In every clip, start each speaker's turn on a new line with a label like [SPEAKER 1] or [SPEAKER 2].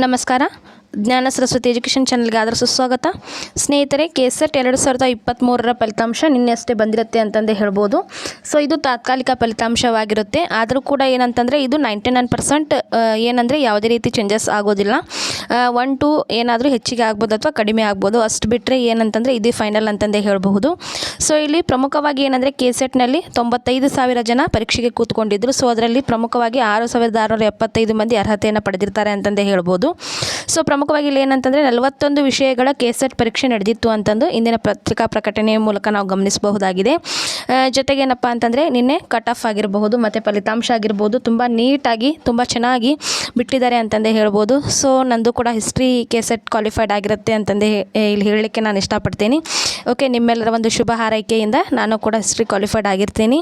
[SPEAKER 1] ನಮಸ್ಕಾರ. ಜ್ಞಾನ ಸರಸ್ವತಿ ಎಜುಕೇಷನ್ ಚಾನಲ್ಗೆ ಆದರ ಸುಸ್ವಾಗತ ಸ್ನೇಹಿತರೆ ಕೆ ಸೆಟ್ ಎರಡು ಸಾವಿರದ ಇಪ್ಪತ್ತ್ಮೂರರ ಫಲಿತಾಂಶ ನಿನ್ನೆ ಅಷ್ಟೇ ಬಂದಿರುತ್ತೆ ಅಂತಂದೇ ಹೇಳ್ಬೋದು. ಸೊ ಇದು ತಾತ್ಕಾಲಿಕ ಫಲಿತಾಂಶವಾಗಿರುತ್ತೆ. ಆದರೂ ಕೂಡ ಏನಂತಂದರೆ, ಇದು ನೈಂಟಿ ನೈನ್ ಪರ್ಸೆಂಟ್ ಏನಂದರೆ ಯಾವುದೇ ರೀತಿ ಚೇಂಜಸ್ ಆಗೋದಿಲ್ಲ. ಒನ್ ಟು ಏನಾದರೂ ಹೆಚ್ಚಿಗೆ ಆಗ್ಬೋದು ಅಥವಾ ಕಡಿಮೆ ಆಗ್ಬೋದು. ಅಷ್ಟು ಬಿಟ್ಟರೆ ಏನಂತಂದರೆ ಇದೇ ಫೈನಲ್ ಅಂತಂದೇ ಹೇಳಬಹುದು. ಸೊ ಇಲ್ಲಿ ಪ್ರಮುಖವಾಗಿ ಏನಂದರೆ ಕೆ ಸೆಟ್ನಲ್ಲಿ ತೊಂಬತ್ತೈದು ಸಾವಿರ ಜನ ಪರೀಕ್ಷೆಗೆ ಕೂತ್ಕೊಂಡಿದ್ದರು ಸೊ ಅದರಲ್ಲಿ ಪ್ರಮುಖವಾಗಿ ಆರು ಸಾವಿರದ ಆರುನೂರ ಎಪ್ಪತ್ತೈದು ಮಂದಿ ಅರ್ಹತೆಯನ್ನು ಪಡೆದಿರ್ತಾರೆ ಅಂತಂದೇ ಹೇಳ್ಬೋದು. ಸೊ ಪ್ರಮುಖವಾಗಿ ಇಲ್ಲಿ ಏನಂತಂದರೆ ನಲವತ್ತೊಂದು ವಿಷಯಗಳ ಕೆ ಸೆಟ್ ಪರೀಕ್ಷೆ ನಡೆದಿತ್ತು ಅಂತಂದು ಇಂದಿನ ಪತ್ರಿಕಾ ಪ್ರಕಟಣೆಯ ಮೂಲಕ ನಾವು ಗಮನಿಸಬಹುದಾಗಿದೆ. ಜೊತೆಗೆ ಏನಪ್ಪ ಅಂತಂದರೆ ನಿನ್ನೆ ಕಟ್ ಆಫ್ ಆಗಿರಬಹುದು, ಮತ್ತು ಫಲಿತಾಂಶ ಆಗಿರ್ಬೋದು ತುಂಬ ನೀಟಾಗಿ, ತುಂಬ ಚೆನ್ನಾಗಿ ಬಿಟ್ಟಿದ್ದಾರೆ ಅಂತಂದೇ ಹೇಳ್ಬೋದು. ಸೊ ನಂದು ಕೂಡ ಹಿಸ್ಟ್ರಿ ಕೆ ಸೆಟ್ ಕ್ವಾಲಿಫೈಡ್ ಆಗಿರುತ್ತೆ ಅಂತಂದೇ ಇಲ್ಲಿ ಹೇಳಲಿಕ್ಕೆ ನಾನು ಇಷ್ಟಪಡ್ತೀನಿ. ಓಕೆ ನಿಮ್ಮೆಲ್ಲರ ಒಂದು ಶುಭ ಹಾರೈಕೆಯಿಂದ ನಾನು ಕೂಡ ಹಿಸ್ಟ್ರಿ ಕ್ವಾಲಿಫೈಡ್ ಆಗಿರ್ತೀನಿ.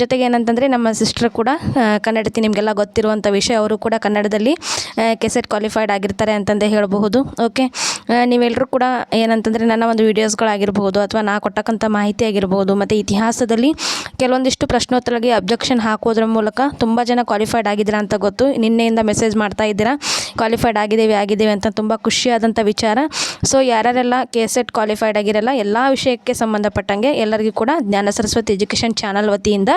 [SPEAKER 1] ಜೊತೆಗೆ ಏನಂತಂದರೆ ನಮ್ಮ ಸಿಸ್ಟರ್ ಕೂಡ ಕನ್ನಡತಿ ನಿಮಗೆಲ್ಲ ಗೊತ್ತಿರುವಂಥ ವಿಷಯ, ಅವರು ಕೂಡ ಕನ್ನಡದಲ್ಲಿ ಕೆಸೆಟ್ ಕ್ವಾಲಿಫೈಡ್ ಆಗಿರ್ತಾರೆ ಅಂತಂದೇ ಹೇಳಬಹುದು. ಓಕೆ ನೀವೆಲ್ಲರೂ ಕೂಡ ಏನಂತಂದರೆ ನನ್ನ ಒಂದು ವೀಡಿಯೋಸ್ಗಳಾಗಿರ್ಬೋದು ಅಥವಾ ನಾ ಕೊಟ್ಟಕ್ಕಂಥ ಮಾಹಿತಿ ಆಗಿರ್ಬೋದು ಮತ್ತು ಇತಿಹಾಸದಲ್ಲಿ ಕೆಲವೊಂದಿಷ್ಟು ಪ್ರಶ್ನೋತ್ತರಗಳಿಗೆ ಅಬ್ಜೆಕ್ಷನ್ ಹಾಕೋದ್ರ ಮೂಲಕ ತುಂಬ ಜನ ಕ್ವಾಲಿಫೈಡ್ ಆಗಿದ್ದೀರಾ ಅಂತ ಗೊತ್ತು. ನಿನ್ನೆಯಿಂದ ಮೆಸೇಜ್ ಮಾಡ್ತಾ ಇದ್ದೀರಾ. ಕ್ವಾಲಿಫೈಡ್ ಆಗಿದ್ದೀವಿ ಆಗಿದ್ದೀವಿ ಅಂತ ತುಂಬ ಖುಷಿಯಾದಂಥ ವಿಚಾರ. ಸೊ ಯಾರ್ಯಾರೆಲ್ಲ ಕೆ ಸೆಟ್ ಕ್ವಾಲಿಫೈಡ್ ಆಗಿರಲ್ಲ, ಎಲ್ಲ ವಿಷಯಕ್ಕೆ ಸಂಬಂಧಪಟ್ಟಂಗೆ ಎಲ್ಲರಿಗೂ ಕೂಡ ಜ್ಞಾನ ಸರಸ್ವತಿ ಎಜುಕೇಷನ್ ಚಾನಲ್ ವತಿಯಿಂದ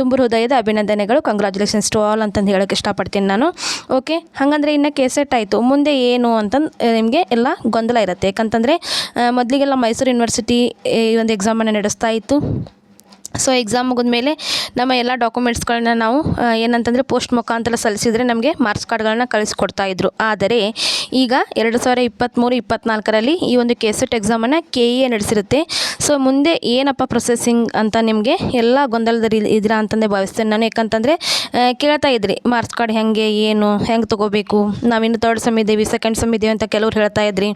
[SPEAKER 1] ತುಂಬ ಹೃದಯದ ಅಭಿನಂದನೆಗಳು. ಕಂಗ್ರ್ಯಾಚುಲೇಷನ್ಸ್ ಟು ಆಲ್ ಅಂತಂದು ಹೇಳೋಕ್ಕೆ ಇಷ್ಟಪಡ್ತೀನಿ ನಾನು. ಓಕೆ ಹಾಗಂದರೆ ಇನ್ನು ಕೆ ಸೆಟ್ ಆಯಿತು. ಮುಂದೆ ಏನು ಅಂತಂದು ನಿಮಗೆ ಎಲ್ಲ ಗೊಂದಲ ಇರುತ್ತೆ. ಯಾಕಂತಂದರೆ ಮೊದಲಿಗೆಲ್ಲ ಮೈಸೂರು ಯೂನಿವರ್ಸಿಟಿ ಈ ಒಂದು ಎಕ್ಸಾಮನ್ನು ನಡೆಸ್ತಾ ಇತ್ತು. ಸೊ ಎಕ್ಸಾಮ್ ಮುಗಿದ್ಮೇಲೆ ನಮ್ಮ ಎಲ್ಲ ಡಾಕ್ಯುಮೆಂಟ್ಸ್ಗಳನ್ನ ನಾವು ಏನಂತಂದರೆ ಪೋಸ್ಟ್ ಮುಖಾಂತರ ಸಲ್ಲಿಸಿದರೆ ನಮಗೆ ಮಾರ್ಕ್ಸ್ ಕಾರ್ಡ್ಗಳನ್ನ ಕಳಿಸ್ಕೊಡ್ತಾಯಿದ್ರು ಆದರೆ ಈಗ ಎರಡು ಸಾವಿರ ಇಪ್ಪತ್ತ್ಮೂರು ಇಪ್ಪತ್ತ್ನಾಲ್ಕರಲ್ಲಿ ಈ ಒಂದು ಕೆ ಸೆಟ್ ಎಕ್ಸಾಮನ್ನು ಕೆ ಇ ಎ ನಡೆಸಿರುತ್ತೆ. ಸೊ ಮುಂದೆ ಏನಪ್ಪ ಪ್ರೊಸೆಸಿಂಗ್ ಅಂತ ನಿಮಗೆ ಎಲ್ಲ ಗೊಂದಲದಲ್ಲಿ ಇದ್ದೀರಾ ಅಂತಂದೇ ಭಾವಿಸ್ತೇನೆ ನಾನು. ಯಾಕಂತಂದರೆ ಕೇಳ್ತಾ ಇದ್ರಿ ಮಾರ್ಕ್ಸ್ ಕಾರ್ಡ್ ಹೆಂಗೆ, ಏನು, ಹೆಂಗೆ ತೊಗೋಬೇಕು? ನಾವಿನ್ನು ತರ್ಡ್ ಸಮ್ ಇದ್ದೀವಿ ಸೆಕೆಂಡ್ ಸಮ್ ಇದ್ದೀವಿ ಅಂತ ಕೆಲವ್ರು ಹೇಳ್ತಾ ಇದ್ರಿ.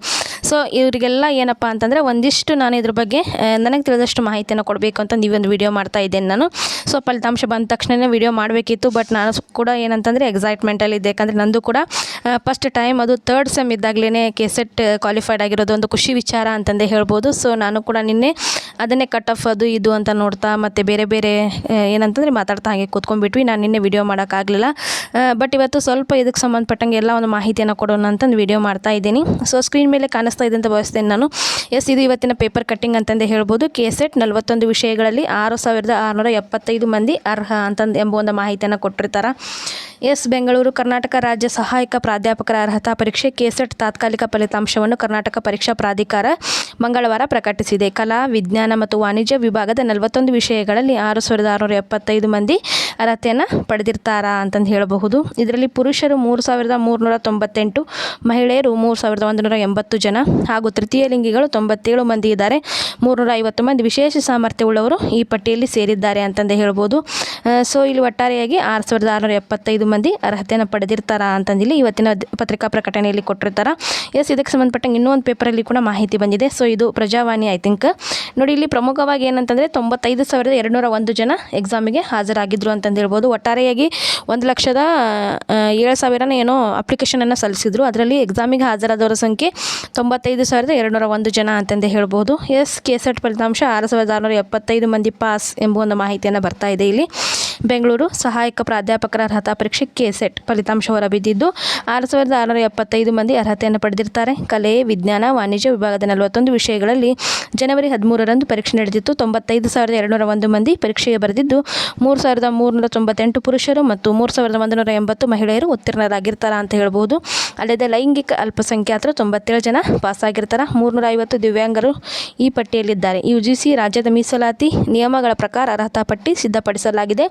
[SPEAKER 1] ಸೊ ಇವರಿಗೆಲ್ಲ ಏನಪ್ಪ ಅಂತಂದರೆ ಒಂದಿಷ್ಟು ನಾನು ಇದ್ರ ಬಗ್ಗೆ ನನಗೆ ತಿಳಿದಷ್ಟು ಮಾಹಿತಿಯನ್ನು ಕೊಡಬೇಕು ಅಂತ ನೀವೊಂದು ವಿಡಿಯೋ ಮಾಡ್ತಾ ಇದ್ದೇನೆ ನಾನು. ಸೊ ಫಲಿತಾಂಶ ಬಂದ ತಕ್ಷಣವೇ ವಿಡಿಯೋ ಮಾಡಬೇಕಿತ್ತು ಬಟ್ ನಾನು ಕೂಡ ಏನಂತಂದರೆ ಎಕ್ಸೈಟ್ಮೆಂಟಲ್ಲಿ ಇದ್ದೆ. ಯಾಕಂದರೆ ನಂದು ಕೂಡ ಫಸ್ಟ್ ಟೈಮ್ ಅದು ತರ್ಡ್ ಸೆಮ್ ಇದ್ದಾಗಲೇ ಕೆ ಸೆಟ್ ಕ್ವಾಲಿಫೈಡ್ ಆಗಿರೋದು ಒಂದು ಖುಷಿ ವಿಚಾರ ಅಂತಂದೇ ಹೇಳ್ಬೋದು. ಸೊ ನಾನು ಕೂಡ ನಿನ್ನೆ ಅದನ್ನೇ ಕಟ್ ಆಫ್ ಅದು ಇದು ಅಂತ ನೋಡ್ತಾ, ಮತ್ತು ಬೇರೆ ಬೇರೆ ಏನಂತಂದರೆ ಮಾತಾಡ್ತಾ ಹಾಗೆ ಕೂತ್ಕೊಂಡ್ಬಿಟ್ವಿ. ನಾನು ನಿನ್ನೆ ವಿಡಿಯೋ ಮಾಡೋಕ್ಕಾಗಲಿಲ್ಲ. ಬಟ್ ಇವತ್ತು ಸ್ವಲ್ಪ ಇದಕ್ಕೆ ಸಂಬಂಧಪಟ್ಟಂಗೆ ಎಲ್ಲ ಒಂದು ಮಾಹಿತಿಯನ್ನು ಕೊಡೋಣ ಅಂತಂದು ವಿಡಿಯೋ ಮಾಡ್ತಾ ಇದ್ದೀನಿ. ಸೊ ಸ್ಕ್ರೀನ್ ಮೇಲೆ ಕಾಣಿಸ್ತಾ ಇದೆ ಅಂತ ಬಯಸ್ತೇನೆ ನಾನು. ಎಸ್ ಇದು ಇವತ್ತಿನ ಪೇಪರ್ ಕಟ್ಟಿಂಗ್ ಅಂತಂದೇ ಹೇಳ್ಬೋದು. ಕೆ ಸೆಟ್ ನಲವತ್ತೊಂದು ವಿಷಯಗಳಲ್ಲಿ ಆರು ಸಾವಿರದ ಆರುನೂರ ಎಪ್ಪತ್ತೈದು ಮಂದಿ ಅರ್ಹ ಅಂತಂದು ಎಂಬ ಒಂದು ಮಾಹಿತಿಯನ್ನು ಕೊಟ್ಟಿರ್ತಾರೆ. ಎಸ್ ಬೆಂಗಳೂರು ಕರ್ನಾಟಕ ರಾಜ್ಯ ಸಹಾಯಕ ಪ್ರಾಧ್ಯಾಪಕರ ಅರ್ಹತಾ ಪರೀಕ್ಷೆ ಕೆಸೆಟ್ ತಾತ್ಕಾಲಿಕ ಫಲಿತಾಂಶವನ್ನು ಕರ್ನಾಟಕ ಪರೀಕ್ಷಾ ಪ್ರಾಧಿಕಾರ ಮಂಗಳವಾರ ಪ್ರಕಟಿಸಿದೆ. ಕಲಾ, ವಿಜ್ಞಾನ ಮತ್ತು ವಾಣಿಜ್ಯ ವಿಭಾಗದ ನಲವತ್ತೊಂದು ವಿಷಯಗಳಲ್ಲಿ ಆರು ಸಾವಿರದ ಆರುನೂರ ಎಪ್ಪತ್ತೈದು ಮಂದಿ ಅರ್ಹತೆಯನ್ನು ಪಡೆದಿರ್ತಾರಾ ಅಂತಂದು ಹೇಳಬಹುದು. ಇದರಲ್ಲಿ ಪುರುಷರು ಮೂರು ಸಾವಿರದ ಮೂರುನೂರ ತೊಂಬತ್ತೆಂಟು, ಮಹಿಳೆಯರು ಮೂರು ಸಾವಿರದ ಒಂದುನೂರ ಎಂಬತ್ತು ಜನ ಹಾಗೂ ತೃತೀಯ ಲಿಂಗಿಗಳು ತೊಂಬತ್ತೇಳು ಮಂದಿ ಇದ್ದಾರೆ. ಮೂರುನೂರ ಐವತ್ತು ಮಂದಿ ವಿಶೇಷ ಸಾಮರ್ಥ್ಯವುಳ್ಳವರು ಈ ಪಟ್ಟಿಯಲ್ಲಿ ಸೇರಿದ್ದಾರೆ ಅಂತಂದೇ ಹೇಳ್ಬೋದು ಸೊ, ಇಲ್ಲಿ ಒಟ್ಟಾರೆಯಾಗಿ ಆರು ಸಾವಿರದ ಆರುನೂರ ಎಪ್ಪತ್ತೈದು ಮಂದಿ ಅರ್ಹತೆಯನ್ನು ಪಡೆದಿರ್ತಾರ ಅಂತಂದಿಲ್ಲಿ ಇವತ್ತಿನ ಪತ್ರಿಕಾ ಪ್ರಕಟಣೆಯಲ್ಲಿ ಕೊಟ್ಟಿರ್ತಾರೆ. ಎಸ್ ಇದಕ್ಕೆ ಸಂಬಂಧಪಟ್ಟಂಗೆ ಇನ್ನೂ ಒಂದು ಪೇಪರಲ್ಲಿ ಕೂಡ ಮಾಹಿತಿ ಬಂದಿದೆ. ಸೊ ಇದು ಪ್ರಜಾವಾಣಿ ಐ ಥಿಂಕ್ ನೋಡಿ, ಇಲ್ಲಿ ಪ್ರಮುಖವಾಗಿ ಏನಂತಂದರೆ ತೊಂಬತ್ತೈದು ಸಾವಿರದ ಎರಡುನೂರ ಒಂದು ಜನ ಎಕ್ಸಾಮಿಗೆ ಹಾಜರಾಗಿದ್ದರು ಅಂತಂದು ಹೇಳ್ಬೋದು ಒಟ್ಟಾರೆಯಾಗಿ ಒಂದು ಲಕ್ಷದ ಏಳು ಸಾವಿರನ ಏನೋ ಅಪ್ಲಿಕೇಶನನ್ನು ಸಲ್ಲಿಸಿದ್ರು. ಅದರಲ್ಲಿ ಎಕ್ಸಾಮಿಗೆ ಹಾಜರಾದವರ ಸಂಖ್ಯೆ ತೊಂಬತ್ತೈದು ಸಾವಿರದ ಎರಡುನೂರ ಒಂದು ಜನ ಅಂತಂದೇ ಹೇಳ್ಬೋದು. ಎಸ್ ಕೆ ಸೆಟ್ ಫಲಿತಾಂಶ ಆರು ಸಾವಿರದ ಆರುನೂರ ಎಪ್ಪತ್ತೈದು ಮಂದಿ ಪಾಸ್ ಎಂಬ ಒಂದು ಮಾಹಿತಿಯನ್ನು ಬರ್ತಾ ಇದೆ ಇಲ್ಲಿ. ಬೆಂಗಳೂರು ಸಹಾಯಕ ಪ್ರಾಧ್ಯಾಪಕರ ಅರ್ಹತಾ ಪರೀಕ್ಷೆ ಕೆಸೆಟ್ ಫಲಿತಾಂಶ ಹೊರಬಿದ್ದಿದ್ದು, ಆರು ಸಾವಿರದ ಆರುನೂರ ಎಪ್ಪತ್ತೈದು ಮಂದಿ ಅರ್ಹತೆಯನ್ನು ಪಡೆದಿರ್ತಾರೆ ಕಲೆ, ವಿಜ್ಞಾನ, ವಾಣಿಜ್ಯ ವಿಭಾಗದ ನಲವತ್ತೊಂದು ವಿಷಯಗಳಲ್ಲಿ ಜನವರಿ ಹದಿಮೂರರಂದು ಪರೀಕ್ಷೆ ನಡೆದಿತ್ತು. ತೊಂಬತ್ತೈದು ಸಾವಿರದ ಎರಡುನೂರ ಒಂದು ಮಂದಿ ಪರೀಕ್ಷೆಗೆ ಬರೆದಿದ್ದು, ಮೂರು ಸಾವಿರದ ಮೂರುನೂರ ತೊಂಬತ್ತೆಂಟು ಪುರುಷರು ಮತ್ತು ಮೂರು ಸಾವಿರದ ಒಂದುನೂರ ಎಂಬತ್ತು ಮಹಿಳೆಯರು ಉತ್ತೀರ್ಣರಾಗಿರ್ತಾರ ಅಂತ ಹೇಳ್ಬೋದು. ಅಲ್ಲದೆ ಲೈಂಗಿಕ ಅಲ್ಪಸಂಖ್ಯಾತರು ತೊಂಬತ್ತೇಳು ಜನ ಪಾಸಾಗಿರ್ತಾರೆ. ಮೂರುನೂರ ಐವತ್ತು ದಿವ್ಯಾಂಗರು ಈ ಪಟ್ಟಿಯಲ್ಲಿದ್ದಾರೆ. ಯು ಜಿ ರಾಜ್ಯದ ಮೀಸಲಾತಿ ನಿಯಮಗಳ ಪ್ರಕಾರ ಅರ್ಹತಾ ಪಟ್ಟಿ ಸಿದ್ಧಪಡಿಸಲಾಗಿದೆ.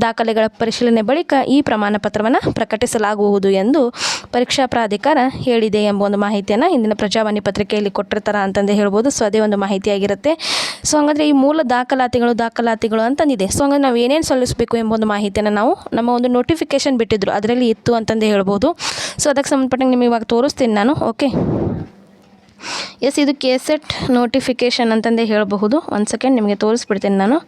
[SPEAKER 1] ದಾಖಲೆಗಳ ಪರಿಶೀಲನೆ ಬಳಿಕ ಈ ಪ್ರಮಾಣ ಪತ್ರವನ್ನು ಪ್ರಕಟಿಸಲಾಗುವುದು ಎಂದು ಪರೀಕ್ಷಾ ಪ್ರಾಧಿಕಾರ ಹೇಳಿದೆ ಎಂಬ ಒಂದು ಮಾಹಿತಿಯನ್ನು ಇಂದಿನ ಪ್ರಜಾವಾಣಿ ಪತ್ರಿಕೆಯಲ್ಲಿ ಕೊಟ್ಟಿರ್ತಾರ ಅಂತಂದು ಹೇಳ್ಬೋದು. ಸೊ, ಅದೇ ಒಂದು ಮಾಹಿತಿಯಾಗಿರುತ್ತೆ. ಸೊ, ಹಂಗಂದರೆ ಈ ಮೂಲ ದಾಖಲಾತಿಗಳು ದಾಖಲಾತಿಗಳು ಅಂತಂದಿದೆ. ಸೊ, ಹಂಗಂದ್ರೆ ನಾವು ಏನೇನು ಸಲ್ಲಿಸಬೇಕು ಎಂಬ ಒಂದು ಮಾಹಿತಿಯನ್ನು ನಾವು ನಮ್ಮ ಒಂದು ನೋಟಿಫಿಕೇಶನ್ ಬಿಟ್ಟಿದ್ರು. ಅದರಲ್ಲಿ ಇತ್ತು ಅಂತಂದು ಹೇಳ್ಬೋದು. ಸೊ, ಅದಕ್ಕೆ ಸಂಬಂಧಪಟ್ಟಂಗೆ ನಿಮಗೆ ಇವಾಗ ತೋರಿಸ್ತೀನಿ ನಾನು. ಓಕೆ ಎಸ್ ಇದು ಕೆಸೆಟ್ ನೋಟಿಫಿಕೇಷನ್ ಅಂತಂದೇ ಹೇಳಬಹುದು. ಒಂದು ಸೆಕೆಂಡ್ ನಿಮಗೆ ತೋರಿಸ್ಬಿಡ್ತೀನಿ ನಾನು.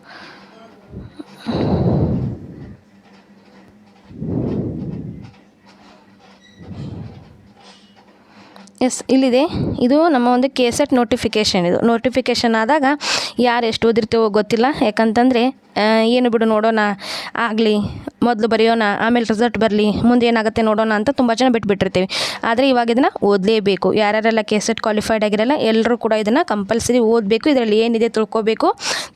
[SPEAKER 1] ಎಸ್, ಇಲ್ಲಿದೆ. ಇದು ನಮ್ಮ ಒಂದು ಕೆ ಸೆಟ್ ನೋಟಿಫಿಕೇಷನ್ ಇದು. ನೋಟಿಫಿಕೇಷನ್ ಆದಾಗ ಯಾರು ಎಷ್ಟು ಓದಿರ್ತೀವೋ ಗೊತ್ತಿಲ್ಲ. ಯಾಕಂತಂದರೆ ಏನು ಬಿಡು ನೋಡೋಣ, ಆಗಲಿ, ಮೊದಲು ಬರೆಯೋಣ, ಆಮೇಲೆ ರಿಸಲ್ಟ್ ಬರಲಿ, ಮುಂದೆ ಏನಾಗುತ್ತೆ ನೋಡೋಣ ಅಂತ ತುಂಬ ಜನ ಬಿಟ್ಬಿಟ್ಟಿರ್ತೀವಿ. ಆದರೆ ಇವಾಗ ಇದನ್ನು ಓದಲೇಬೇಕು. ಯಾರ್ಯಾರೆಲ್ಲ ಕೆ ಸೆಟ್ ಕ್ವಾಲಿಫೈಡ್ ಆಗಿರಲ್ಲ ಎಲ್ಲರೂ ಕೂಡ ಇದನ್ನು ಕಂಪಲ್ಸರಿ ಓದಬೇಕು. ಇದರಲ್ಲಿ ಏನಿದೆ ತಿಳ್ಕೊಬೇಕು.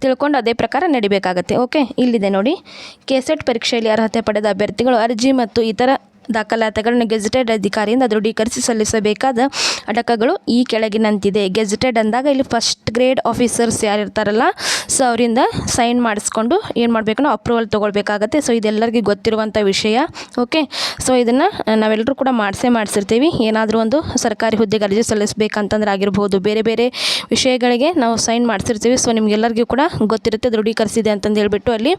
[SPEAKER 1] ತಿಳ್ಕೊಂಡು ಅದೇ ಪ್ರಕಾರ ನಡಿಬೇಕಾಗತ್ತೆ. ಓಕೆ ಇಲ್ಲಿದೆ ನೋಡಿ. ಕೆ ಸೆಟ್ ಪರೀಕ್ಷೆಯಲ್ಲಿ ಅರ್ಹತೆ ಪಡೆದ ಅಭ್ಯರ್ಥಿಗಳು ಅರ್ಜಿ ಮತ್ತು ಇತರ ದಾಖಲಾತಿಗಳನ್ನು ಗೆಜೆಟೆಡ್ ಅಧಿಕಾರಿಯಿಂದ ದೃಢೀಕರಿಸಿ ಸಲ್ಲಿಸಬೇಕಾದ ಅಡಕಗಳು ಈ ಕೆಳಗಿನಂತಿದೆ. ಗೆಜೆಟೆಡ್ ಅಂದಾಗ ಇಲ್ಲಿ ಫಸ್ಟ್ ಗ್ರೇಡ್ ಆಫೀಸರ್ಸ್ ಯಾರು ಇರ್ತಾರಲ್ಲ ಸೊ ಅವರಿಂದ ಸೈನ್ ಮಾಡಿಸ್ಕೊಂಡು ಏನು ಮಾಡಬೇಕು ನಾವು ಅಪ್ರೂವಲ್ ತೊಗೊಳ್ಬೇಕಾಗತ್ತೆ. ಸೊ ಇದೆಲ್ಲರಿಗೂ ಗೊತ್ತಿರುವಂಥ ವಿಷಯ ಓಕೆ ಸೊ ಇದನ್ನು ನಾವೆಲ್ಲರೂ ಕೂಡ ಮಾಡಿಸೇ ಮಾಡಿಸಿರ್ತೀವಿ. ಏನಾದರೂ ಒಂದು ಸರ್ಕಾರಿ ಹುದ್ದೆಗೆ ಅರ್ಜಿ ಸಲ್ಲಿಸಬೇಕಂತಂದ್ರೆ ಆಗಿರ್ಬೋದು. ಬೇರೆ ಬೇರೆ ವಿಷಯಗಳಿಗೆ ನಾವು ಸೈನ್ ಮಾಡಿಸಿರ್ತೀವಿ. ಸೊ ನಿಮಗೆಲ್ಲರಿಗೂ ಕೂಡ ಗೊತ್ತಿರುತ್ತೆ, ದೃಢೀಕರಿಸಿದೆ ಅಂತಂದು ಹೇಳ್ಬಿಟ್ಟು ಅಲ್ಲಿ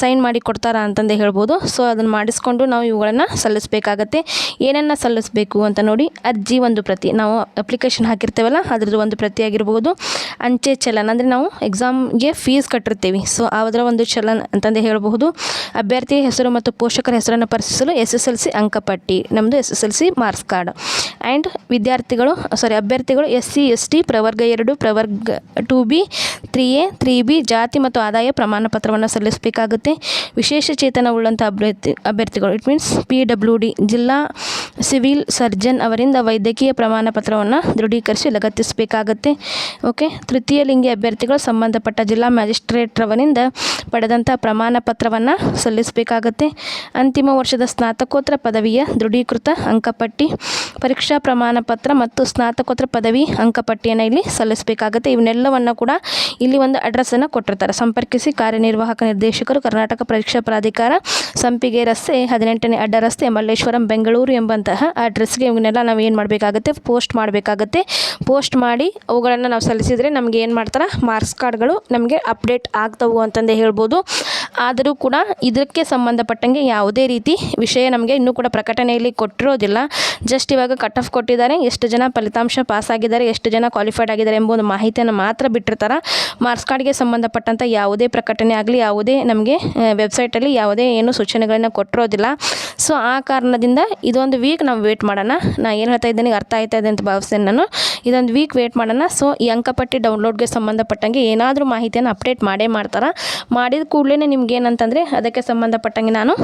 [SPEAKER 1] ಸೈನ್ ಮಾಡಿ ಕೊಡ್ತಾರಾ ಅಂತಂದು ಹೇಳ್ಬೋದು. ಸೊ ಅದನ್ನು ಮಾಡಿಸ್ಕೊಂಡು ನಾವು ಇವುಗಳನ್ನು ಸಲ್ಲಿಸಬೇಕಾಗತ್ತೆ. ಏನನ್ನು ಸಲ್ಲಿಸಬೇಕು ಅಂತ ನೋಡಿ ಅರ್ಜಿ ಒಂದು ಪ್ರತಿ ನಾವು ಅಪ್ಲಿಕೇಶನ್ ಹಾಕಿರ್ತೇವಲ್ಲ, ಅದ್ರದ್ದು ಒಂದು ಪ್ರತಿ ಆಗಿರ್ಬೋದು. ಅಂಚೆ ಚಲನ್ ಅಂದರೆ ನಾವು ಎಕ್ಸಾಮ್ಗೆ ಫೀಸ್ ಕಟ್ಟಿರ್ತೀವಿ. ಸೊ ಅದರ ಒಂದು ಚಲನ್ ಅಂತಂದು ಹೇಳಬಹುದು. ಅಭ್ಯರ್ಥಿಯ ಹೆಸರು ಮತ್ತು ಪೋಷಕರ ಹೆಸರನ್ನು ಪರಿಶೀಲಿಸಲು ಎಸ್ ಎಸ್ ಎಲ್ ಸಿ ಅಂಕಪಟ್ಟಿ ನಮ್ಮದು S S L C marks card and ವಿದ್ಯಾರ್ಥಿಗಳು ಸಾರಿ ಅಭ್ಯರ್ಥಿಗಳು ಎಸ್ ಸಿ ಎಸ್ ಟಿ ಪ್ರವರ್ಗ ಎರಡು, ಪ್ರವರ್ಗ two B three A three B ಜಾತಿ ಮತ್ತು ಆದಾಯ ಪ್ರಮಾಣ ಪತ್ರವನ್ನು ಸಲ್ಲಿಸಬೇಕಾಗುತ್ತೆ. ವಿಶೇಷ ಚೇತನವುಳ್ಳಂಥ ಅಭ್ಯರ್ಥಿ, ಅಭ್ಯರ್ಥಿಗಳು. ಇಟ್ ಮೀನ್ಸ್ ಪಿ ಡಿ ಜಿಲ್ಲಾ ಸಿವಿಲ್ ಸರ್ಜನ್ ಅವರಿಂದ ವೈದ್ಯಕೀಯ ಪ್ರಮಾಣ ಪತ್ರವನ್ನು ದೃಢೀಕರಿಸಿ ಲಗತ್ತಿಸಬೇಕಾಗತ್ತೆ. ಓಕೆ? ತೃತೀಯ ಲಿಂಗಿ ಅಭ್ಯರ್ಥಿಗಳು ಸಂಬಂಧಪಟ್ಟ ಜಿಲ್ಲಾ ಮ್ಯಾಜಿಸ್ಟ್ರೇಟ್ರವರಿಂದ ಪಡೆದಂಥ ಪ್ರಮಾಣ ಪತ್ರವನ್ನು ಸಲ್ಲಿಸಬೇಕಾಗತ್ತೆ. ಅಂತಿಮ ವರ್ಷದ ಸ್ನಾತಕೋತ್ತರ ಪದವಿಯ ದೃಢೀಕೃತ ಅಂಕಪಟ್ಟಿ, ಪರೀಕ್ಷಾ ಪ್ರಮಾಣ ಪತ್ರ ಮತ್ತು ಸ್ನಾತಕೋತ್ತರ ಪದವಿ ಅಂಕಪಟ್ಟಿಯನ್ನು ಇಲ್ಲಿ ಸಲ್ಲಿಸಬೇಕಾಗತ್ತೆ. ಇವನ್ನೆಲ್ಲವನ್ನು ಕೂಡ ಇಲ್ಲಿ ಒಂದು ಅಡ್ರೆಸ್ಸನ್ನು ಕೊಟ್ಟಿರ್ತಾರೆ. ಸಂಪರ್ಕಿಸಿ ಕಾರ್ಯನಿರ್ವಾಹಕ ನಿರ್ದೇಶಕರು ಕರ್ನಾಟಕ ಪರೀಕ್ಷಾ ಪ್ರಾಧಿಕಾರ, ಸಂಪಿಗೆ ರಸ್ತೆ, ಹದಿನೆಂಟನೇ ಅಡ್ಡ ರಸ್ತೆ ಮಲ್ಲೇಶ್ವರಂ, ಬೆಂಗಳೂರು ಎಂಬಂತಹ ಅಡ್ರೆಸ್ಗೆ ಇವನ್ನೆಲ್ಲ ನಾವು ಏನು ಮಾಡಬೇಕಾಗುತ್ತೆ ಪೋಸ್ಟ್ ಮಾಡಬೇಕಾಗತ್ತೆ. ಪೋಸ್ಟ್ ಮಾಡಿ ಅವುಗಳನ್ನು ನಾವು ಸಲ್ಲಿಸಿದರೆ ನಮಗೆ ಏನು ಮಾಡ್ತಾರೆ ಮಾರ್ಕ್ಸ್ ಕಾರ್ಡ್ಗಳು ನಮಗೆ ಅಪ್ಡೇಟ್ ಆಗ್ತವು ಅಂತಂದೇ ಹೇಳ್ಬೋದು. ಆದರೂ ಕೂಡ ಇದಕ್ಕೆ ಸಂಬಂಧಪಟ್ಟಂಗೆ ಯಾವುದೇ ರೀತಿ ವಿಷಯ ನಮಗೆ ಇನ್ನೂ ಕೂಡ ಪ್ರಕಟಣೆಯಲ್ಲಿ ಕೊಟ್ಟಿರೋದಿಲ್ಲ. ಜಸ್ಟ್ ಇವಾಗ ಕಟ್ ಆಫ್ ಕೊಟ್ಟಿದ್ದಾರೆ, ಎಷ್ಟು ಜನ ಫಲಿತಾಂಶ ಪಾಸ್ ಆಗಿದ್ದಾರೆ, ಎಷ್ಟು ಜನ ಕ್ವಾಲಿಫೈಡ್ ಆಗಿದ್ದಾರೆ ಎಂಬ ಒಂದು ಮಾಹಿತಿಯನ್ನು ಮಾತ್ರ ಬಿಟ್ಟಿರ್ತಾರೆ. ಮಾರ್ಕ್ಸ್ ಕಾರ್ಡ್ಗೆ ಸಂಬಂಧಪಟ್ಟಂಥ ಯಾವುದೇ ಪ್ರಕಟಣೆ ಆಗಲಿ, ಯಾವುದೇ ನಮಗೆ ವೆಬ್ಸೈಟಲ್ಲಿ ಯಾವುದೇ ಏನು ಸೂಚನೆಗಳನ್ನು ಕೊಟ್ಟಿರೋದಿಲ್ಲ. ಸೊ ಆ ಕಾರಣದಿಂದ ಇದೊಂದು ವೀಕ್ ನಾವು ವೇಟ್ ಮಾಡೋಣ. ನಾ ಏನು ಹೇಳ್ತಾ ಇದ್ದೀನಿ ಅರ್ಥ ಆಯ್ತಾ ಇದೆ ಅಂತ ಭಾವಿಸ್ತೇನೆ ನಾನು. ಇದೊಂದು ವೀಕ್ ವೇಟ್ ಮಾಡೋಣ. ಸೊ ಈ ಅಂಕಪಟ್ಟಿ ಡೌನ್ಲೋಡ್ಗೆ ಸಂಬಂಧಪಟ್ಟಂಗೆ ಏನಾದರೂ ಮಾಹಿತಿಯನ್ನು ಅಪ್ಡೇಟ್ ಮಾಡೇ ಮಾಡ್ತಾರೆ. ಮಾಡಿದ ಕೂಡಲೇ ನಿಮ್ಗೆ ಏನಂತಂದರೆ ಅದಕ್ಕೆ ಸಂಬಂಧಪಟ್ಟಂಗೆ ನಾನು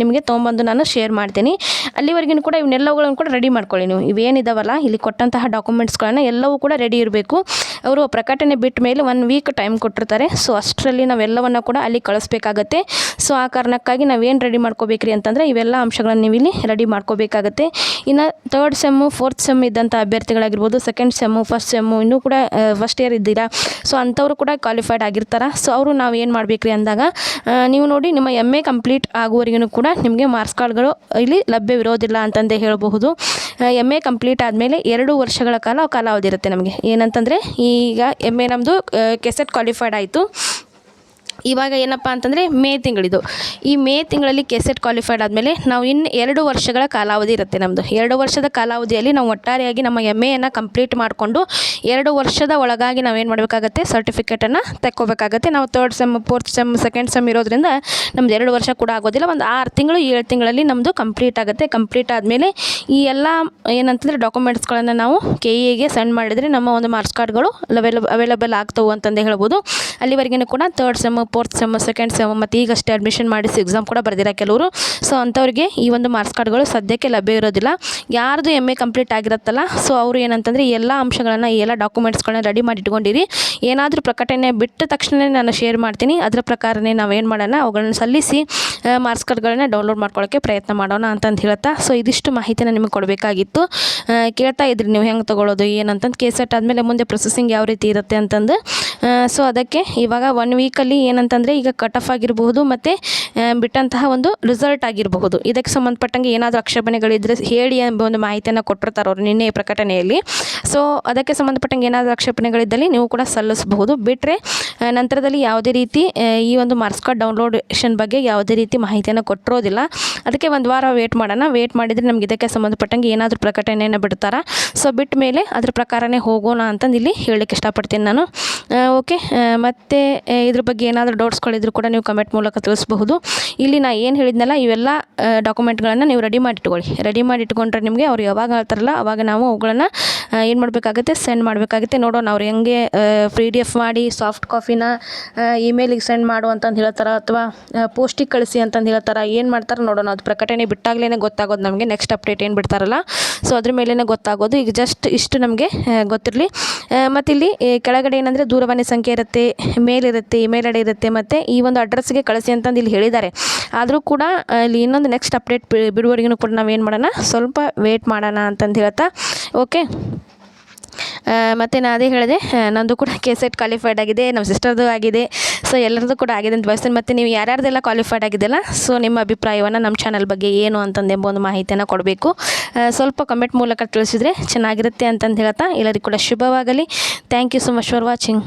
[SPEAKER 1] ನಿಮಗೆ ತೊಗೊಂಬಂದು ನಾನು ಶೇರ್ ಮಾಡ್ತೀನಿ. ಅಲ್ಲಿವರೆಗೂ ಕೂಡ ಇವನ್ನೆಲ್ಲವುಗಳನ್ನು ಕೂಡ ರೆಡಿ ಮಾಡ್ಕೊಳ್ಳಿ ನೀವು. ಇವೇನಿದಾವಲ್ಲ, ಇಲ್ಲಿ ಕೊಟ್ಟಂತಹ ಡಾಕ್ಯುಮೆಂಟ್ಸ್ಗಳನ್ನು ಎಲ್ಲವೂ ಕೂಡ ರೆಡಿ ಇರಬೇಕು. ಅವರು ಪ್ರಕಟಣೆ ಬಿಟ್ಟ ಮೇಲೆ ಒನ್ ವೀಕ್ ಟೈಮ್ ಕೊಟ್ಟಿರ್ತಾರೆ. ಸೊ ಅಷ್ಟರಲ್ಲಿ ನಾವೆಲ್ಲವನ್ನು ಕೂಡ ಅಲ್ಲಿ ಕಳಿಸ್ಬೇಕಾಗತ್ತೆ. ಸೊ ಆ ಕಾರಣಕ್ಕಾಗಿ ನಾವೇನು ರೆಡಿ ಮಾಡ್ಕೋಬೇಕ್ರಿ ಅಂತಂದರೆ ಇವೆಲ್ಲ ಅಂಶಗಳನ್ನು ನೀವು ರೆಡಿ ಮಾಡ್ಕೋಬೇಕಾಗುತ್ತೆ. ಇನ್ನು ತರ್ಡ್ ಸೆಮ್ಮು ಫೋರ್ತ್ ಸೆಮ್ ಇದ್ದಂಥ ಅಭ್ಯರ್ಥಿಗಳಾಗಿರ್ಬೋದು ಸೆಕೆಂಡ್ ಸೆಮ್ಮು ಫಸ್ಟ್ ಸೆಮ್ಮು ಇನ್ನೂ ಕೂಡ ಫಸ್ಟ್ ಇಯರ್ ಇದ್ದೀರಾ ಸೊ ಅಂಥವ್ರು ಕೂಡ ಕ್ವಾಲಿಫೈಡ್ ಆಗಿರ್ತಾರೆ. ಸೊ ಅವರು ನಾವು ಏನು ಮಾಡಬೇಕ್ರಿ ಅಂದಾಗ ನೀವು ನೋಡಿ ನಿಮ್ಮ ಎಂ ಎ ಕಂಪ್ಲೀಟ್ ಆಗುವವರೆಗೂ ಕೂಡ ನಿಮಗೆ ಮಾರ್ಕ್ಸ್ ಕಾರ್ಡ್ಗಳು ಇಲ್ಲಿ ಲಭ್ಯವಿರೋದಿಲ್ಲ ಅಂತಂದೇ ಹೇಳಬಹುದು. ಎಂ ಎ ಕಂಪ್ಲೀಟ್ ಆದಮೇಲೆ ಎರಡು ವರ್ಷಗಳ ಕಾಲ ಕಾಲಾವಧಿ ಇರುತ್ತೆ ನಮಗೆ. ಏನಂತಂದರೆ ಈಗ ಎಂ ಎ ನಮ್ಮದು ಕೆಸೆಟ್ ಕ್ವಾಲಿಫೈಡ್ ಆಯಿತು. ಇವಾಗ ಏನಪ್ಪ ಅಂತಂದರೆ ಮೇ ತಿಂಗಳಿದು. ಈ ಮೇ ತಿಂಗಳಲ್ಲಿ ಕೆಸೆಟ್ ಕ್ವಾಲಿಫೈಡ್ ಆದಮೇಲೆ ನಾವು ಇನ್ನು ಎರಡು ವರ್ಷಗಳ ಕಾಲಾವಧಿ ಇರುತ್ತೆ ನಮ್ಮದು ಎರಡು ವರ್ಷದ ಕಾಲಾವಧಿಯಲ್ಲಿ ನಾವು ಒಟ್ಟಾರೆಯಾಗಿ ನಮ್ಮ ಎಂ ಎಯನ್ನು ಕಂಪ್ಲೀಟ್ ಮಾಡಿಕೊಂಡು ಎರಡು ವರ್ಷದ ಒಳಗಾಗಿ ನಾವೇನು ಮಾಡಬೇಕಾಗತ್ತೆ? ಸರ್ಟಿಫಿಕೇಟನ್ನು ತೆಕ್ಕೋಬೇಕಾಗತ್ತೆ. ನಾವು third sem fourth sem second sem ಇರೋದ್ರಿಂದ ನಮ್ದು ಎರಡು ವರ್ಷ ಕೂಡ ಆಗೋದಿಲ್ಲ. ಒಂದು ಆರು ತಿಂಗಳು, ಏಳು ತಿಂಗಳಲ್ಲಿ ನಮ್ಮದು ಕಂಪ್ಲೀಟ್ ಆಗುತ್ತೆ. ಕಂಪ್ಲೀಟ್ ಆದಮೇಲೆ ಈ ಎಲ್ಲ ಏನಂತಂದರೆ ಡಾಕ್ಯುಮೆಂಟ್ಸ್ಗಳನ್ನು ನಾವು ಕೆ ಇಗೆ ಸೆಂಡ್ ಮಾಡಿದರೆ ನಮ್ಮ ಒಂದು ಮಾರ್ಕ್ಸ್ ಕಾರ್ಡ್ಗಳು ಅವೈಲಬಲ್ ಅವೈಲಬಲ್ ಆಗ್ತವೆ ಅಂತಂದು ಹೇಳ್ಬೋದು. ಅಲ್ಲಿವರೆಗೂ ಕೂಡ third sem fourth sem second sem ಮತ್ತು ಈಗಷ್ಟೇ ಅಡ್ಮಿಷನ್ ಮಾಡಿಸಿ ಎಕ್ಸಾಮ್ ಕೂಡ ಬರೆದಿರ ಕೆಲವರು. ಸೊ ಅಂಥವ್ರಿಗೆ ಈ ಒಂದು ಮಾರ್ಕ್ಸ್ ಕಾರ್ಡ್ಗಳು ಸದ್ಯಕ್ಕೆ ಲಭ್ಯ ಇರೋದಿಲ್ಲ. ಯಾರ್ದು ಎಂ ಎ ಕಂಪ್ಲೀಟ್ ಆಗಿರತ್ತಲ್ಲ ಸೊ ಅವರು ಏನಂತಂದರೆ ಎಲ್ಲ ಅಂಶಗಳನ್ನು ಎಲ್ಲ ಡಾಕ್ಯುಮೆಂಟ್ಸ್ಗಳನ್ನ ರೆಡಿ ಮಾಡಿ ಇಟ್ಕೊಂಡಿರಿ. ಏನಾದರೂ ಪ್ರಕಟಣೆ ಬಿಟ್ಟ ತಕ್ಷಣ ನಾನು ಶೇರ್ ಮಾಡ್ತೀನಿ. ಅದರ ಪ್ರಕಾರನೇ ನಾವೇನು ಮಾಡೋಣ, ಅವುಗಳನ್ನ ಸಲ್ಲಿಸಿ ಮಾರ್ಕ್ಸ್ ಕಾರ್ಡ್ಗಳನ್ನ ಡೌನ್ಲೋಡ್ ಮಾಡ್ಕೊಳ್ಳೋಕ್ಕೆ ಪ್ರಯತ್ನ ಮಾಡೋಣ ಅಂತಂದು ಹೇಳ್ತಾ ಸೊ ಇದಿಷ್ಟು ಮಾಹಿತಿನ ನಿಮಗೆ ಕೊಡಬೇಕಾಗಿತ್ತು. ಕೇಳ್ತಾ ಇದ್ರಿ ನೀವು ಹೆಂಗೆ ತೊಗೊಳ್ಳೋದು ಏನಂತಂದು. ಕೇಸೆಟ್ ಆದಮೇಲೆ ಮುಂದೆ ಪ್ರೊಸೆಸಿಂಗ್ ಯಾವ ರೀತಿ ಇರುತ್ತೆ ಅಂತಂದು. ಸೊ ಅದಕ್ಕೆ ಇವಾಗ ಒನ್ ವೀಕಲ್ಲಿ ಏನಂತಂದರೆ ಈಗ ಕಟ್ ಆಫ್ ಆಗಿರಬಹುದು ಮತ್ತು ಬಿಟ್ಟಂತಹ ಒಂದು ರಿಸಲ್ಟ್ ಆಗಿರಬಹುದು. ಇದಕ್ಕೆ ಸಂಬಂಧಪಟ್ಟಂಗೆ ಏನಾದರೂ ಆಕ್ಷೇಪಣೆಗಳಿದ್ದರೆ ಹೇಳಿ ಎಂಬ ಒಂದು ಮಾಹಿತಿಯನ್ನು ಕೊಟ್ಟಿರ್ತಾರೆ ಅವರು ನಿನ್ನೆ ಪ್ರಕಟಣೆಯಲ್ಲಿ. ಸೊ ಅದಕ್ಕೆ ಸಂಬಂಧಪಟ್ಟಂಗೆ ಏನಾದರೂ ಆಕ್ಷೇಪಣೆಗಳಿದ್ದಲ್ಲಿ ನೀವು ಕೂಡ ಸಲ್ಲಿಸಬಹುದು. ಬಿಟ್ಟರೆ ನಂತರದಲ್ಲಿ ಯಾವುದೇ ರೀತಿ ಈ ಒಂದು ಮಾರ್ಕ್ಸ್ ಕಾರ್ಡ್ ಡೌನ್ಲೋಡೇಷನ್ ಬಗ್ಗೆ ಯಾವುದೇ ರೀತಿ ಮಾಹಿತಿಯನ್ನು ಕೊಟ್ಟಿರೋದಿಲ್ಲ. ಅದಕ್ಕೆ ಒಂದು ವಾರ ವೇಟ್ ಮಾಡೋಣ. ವೇಟ್ ಮಾಡಿದರೆ ನಮ್ಗೆ ಇದಕ್ಕೆ ಸಂಬಂಧಪಟ್ಟಂಗೆ ಏನಾದರೂ ಪ್ರಕಟಣೆಯನ್ನು ಬಿಡ್ತಾರಾ? ಸೊ ಬಿಟ್ಟ ಮೇಲೆ ಅದ್ರ ಪ್ರಕಾರನೇ ಹೋಗೋಣ ಅಂತಂದು ಇಲ್ಲಿ ಹೇಳಲಿಕ್ಕೆ ಇಷ್ಟಪಡ್ತೀನಿ ನಾನು. ಓಕೆ ಮತ್ತು ಇದ್ರ ಬಗ್ಗೆ ಏನಾದರೂ ಡೌಟ್ಸ್ಗಳಿದ್ರು ಕೂಡ ನೀವು ಕಮೆಂಟ್ ಮೂಲಕ ತಿಳಿಸ್ಬಹುದು. ಇಲ್ಲಿ ನಾ ಏನು ಹೇಳಿದ್ನಲ್ಲ, ಇವೆಲ್ಲ ಡಾಕ್ಯುಮೆಂಟ್ಗಳನ್ನು ನೀವು ರೆಡಿ ಮಾಡಿಟ್ಕೊಳ್ಳಿ. ರೆಡಿ ಮಾಡಿ ಇಟ್ಕೊಂಡ್ರೆ ನಿಮಗೆ ಅವ್ರು ಯಾವಾಗ ಹೇಳ್ತಾರಲ್ಲ, ಅವಾಗ ನಾವು ಅವುಗಳನ್ನು ಏನು ಮಾಡಬೇಕಾಗುತ್ತೆ ಸೆಂಡ್ ಮಾಡಬೇಕಾಗುತ್ತೆ. ನೋಡೋಣ ಅವ್ರು ಹೆಂಗೆ ಫ್ರೀ ಡಿ ಎಫ್ ಮಾಡಿ ಸಾಫ್ಟ್ ಕಾಫಿನ ಇಮೇಲಿಗೆ ಸೆಂಡ್ ಮಾಡು ಅಂತಂದು ಹೇಳ್ತಾರೆ, ಅಥವಾ ಪೋಸ್ಟಿಗೆ ಕಳಿಸಿ ಅಂತಂದು ಹೇಳ್ತಾರೆ, ಏನು ಮಾಡ್ತಾರೆ ನೋಡೋಣ. ಅದು ಪ್ರಕಟಣೆ ಬಿಟ್ಟಾಗಲೇ ಗೊತ್ತಾಗೋದು ನಮಗೆ ನೆಕ್ಸ್ಟ್ ಅಪ್ಡೇಟ್ ಏನು ಬಿಡ್ತಾರಲ್ಲ. ಸೊ ಅದ್ರ ಮೇಲೇ ಗೊತ್ತಾಗೋದು. ಈಗ ಜಸ್ಟ್ ಇಷ್ಟು ನಮಗೆ ಗೊತ್ತಿರಲಿ. ಮತ್ತಿಲ್ಲಿ ಕೆಳಗಡೆ ಏನಂದರೆ ದೂರವಾಣಿ ಸಂಖ್ಯೆ ಇರುತ್ತೆ, ಮೇಲ್ ಇರುತ್ತೆ, ಇಮೇಲ್ ಐ ಡಿ ಇರುತ್ತೆ, ಮತ್ತು ಈ ಒಂದು ಅಡ್ರೆಸ್ಗೆ ಕಳಿಸಿ ಅಂತಂದು ಇಲ್ಲಿ ಹೇಳಿದ್ದಾರೆ. ಆದರೂ ಕೂಡ ಇಲ್ಲಿ ಇನ್ನೊಂದು ನೆಕ್ಸ್ಟ್ ಅಪ್ಡೇಟ್ ಬಿಡುವರೆಗೂ ಕೂಡ ನಾವು ಏನು ಮಾಡೋಣ, ಸ್ವಲ್ಪ ವೇಟ್ ಮಾಡೋಣ ಅಂತಂದು ಹೇಳ್ತಾ ಓಕೆ ಮತ್ತು ನಾನು ಅದೇ ಹೇಳಿದೆ ನಂದು ಕೂಡ ಕೆ ಸೆಟ್ ಕ್ವಾಲಿಫೈಡ್ ಆಗಿದೆ ನಮ್ಮ ಸಿಸ್ಟರ್ದು ಆಗಿದೆ ಸೊ ಎಲ್ಲರದ್ದು ಕೂಡ ಆಗಿದೆ ಅಂತ ಬಯಸ್ತೀನಿ ಮತ್ತು ನೀವು ಯಾರ್ಯಾರ್ದೆಲ್ಲ ಕ್ವಾಲಿಫೈಡ್ ಆಗಿದೆಯಲ್ಲ ಸೊ ನಿಮ್ಮ ಅಭಿಪ್ರಾಯವನ್ನು ನಮ್ಮ ಚಾನಲ್ ಬಗ್ಗೆ ಏನು ಅಂತಂದು ಎಂಬ ಒಂದು ಮಾಹಿತಿಯನ್ನು ಕೊಡಬೇಕು. ಸ್ವಲ್ಪ ಕಮೆಂಟ್ ಮೂಲಕ ತಿಳಿಸಿದರೆ ಚೆನ್ನಾಗಿರುತ್ತೆ ಅಂತಂದು ಹೇಳ್ತಾ ಎಲ್ಲರಿಗೂ ಕೂಡ ಶುಭವಾಗಲಿ. Thank you so much for watching